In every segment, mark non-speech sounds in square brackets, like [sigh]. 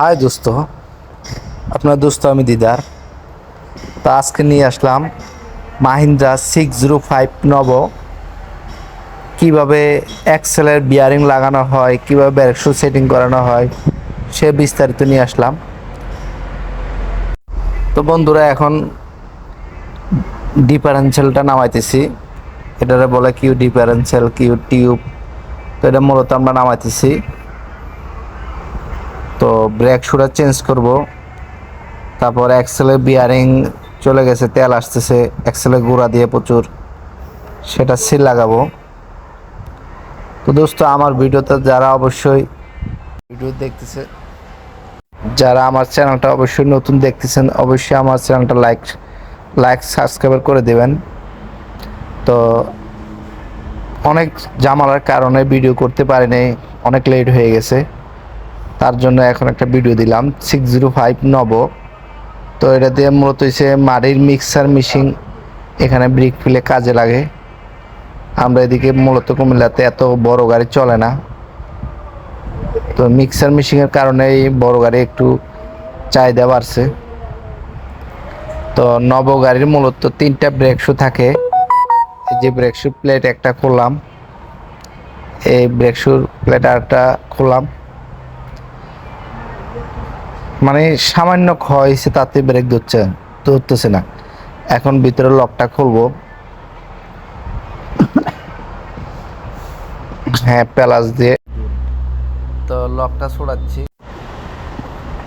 High দোস্ত, আপনার দোস্ত আমি দিদার। তো আজকে নিয়ে আসলাম Mahindra six zero five Novo. কীভাবে এক্সেলের বিয়ারিং লাগানো হয়, কীভাবে ব্যারেকশো সেটিং করানো হয়, সে বিস্তারিত নিয়ে আসলাম। তো বন্ধুরা, এখন ডিফারেন্সিয়ালটা নামাইতেছি। এটারে বলে কিউ ডিফারেন্সিয়াল কিউ টিউব তো এটা মূলত আমরা নামাইতেছি। তো ব্রেক শুটা চেঞ্জ করব। তারপর এক্সেলের বিয়ারিং চলে গেছে, তেল আসতেছে। এক্সেলের গুঁড়া দিয়ে প্রচুর। সেটা সিল লাগাবো। তো দোস্ত, আমার ভিডিওতে যারা অবশ্যই ভিডিও দেখতেছে, যারা আমার চ্যানেলটা অবশ্যই নতুন দেখতেছেন, অবশ্যই আমার চ্যানেলটা লাইক লাইক সাবস্ক্রাইব করে দেবেন। তো অনেক জামালার কারণে ভিডিও করতে পারিনি, অনেক লেট হয়ে গেছে। তার জন্য এখন একটা ভিডিও দিলাম সিক্স জিরো ফাইভ নব তো এটা দিয়ে মূলত হচ্ছে মাটির মিক্সার মেশিন এখানে ব্রিক ফিলে কাজে লাগে। আমরা এদিকে মূলত কুমিল্লাতে এত বড় গাড়ি চলে না। তো মিক্সার মেশিনের কারণে এই বড় গাড়ি একটু চাহিদা বাড়ছে। তো নব গাড়ির মূলত তিনটা ব্রেক শু থাকে। এই যে ব্রেক শু প্লেট একটা খুললাম। এই ব্রেক শুর প্লেট আরেকটা খুললাম। মানে সামান্য ক্ষয় হয়েছে, তাতে ব্রেক ধরছে, ধরতেছে না। এখন ভিতরে লকটা খুলবো। হ্যাঁ প্যালাস দিয়ে। তো লকটা ছড়াচ্ছি।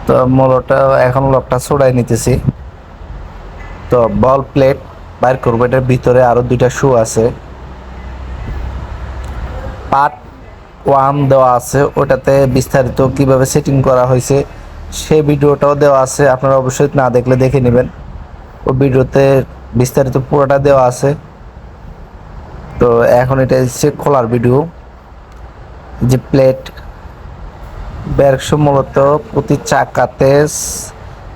তো মোলটা এখন লকটা ছড়াই নিতেছি। তো বল প্লেট বাইর করব, এটার ভিতরে আরও দুইটা শু আছে। পার্ট ওয়ান দেওয়া আছে, ওটাতে বিস্তারিত কীভাবে সেটিং করা হয়েছে সেই ভিডিওটাও দেওয়া আছে, আপনারা অবশ্যই না দেখলে দেখে নেবেন। ও ভিডিওতে বিস্তারিত পুরোটা দেওয়া আছে। তো এখন এটা হচ্ছে খোলার ভিডিও। যে প্লেট ব্যারকশো মূলত প্রতি চাকাতে স-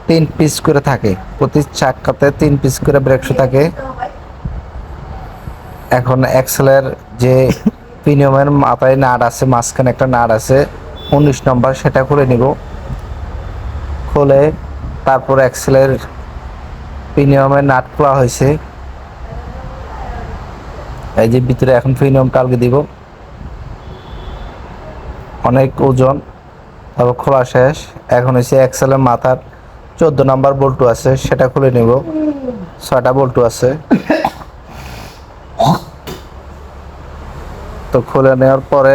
তিন পিস করে থাকে। প্রতি চাকাতে তিন পিস করে ব্রেকশো থাকে। এখন এক্সেলের যে [laughs] প্রিমিয়ামের মাথায় নাট আছে, মাঝখানে একটা নাট আছে, উনিশ নম্বর সেটা খুলে নিব। খুলে, তারপর এক্সেলের প্রিমিয়ামের নাট খোলা হয়েছে। এই যে ভিতরে এখন প্রিমিয়াম টালকে দিব। অনেক ওজন, তারপর খোলা শেষ। এখন হচ্ছে এক্সেলের মাথার চোদ্দ নাম্বার বল্টু আছে, সেটা খুলে নিব। ছয়টা বল্টু আছে। তো খুলে নেওয়ার পরে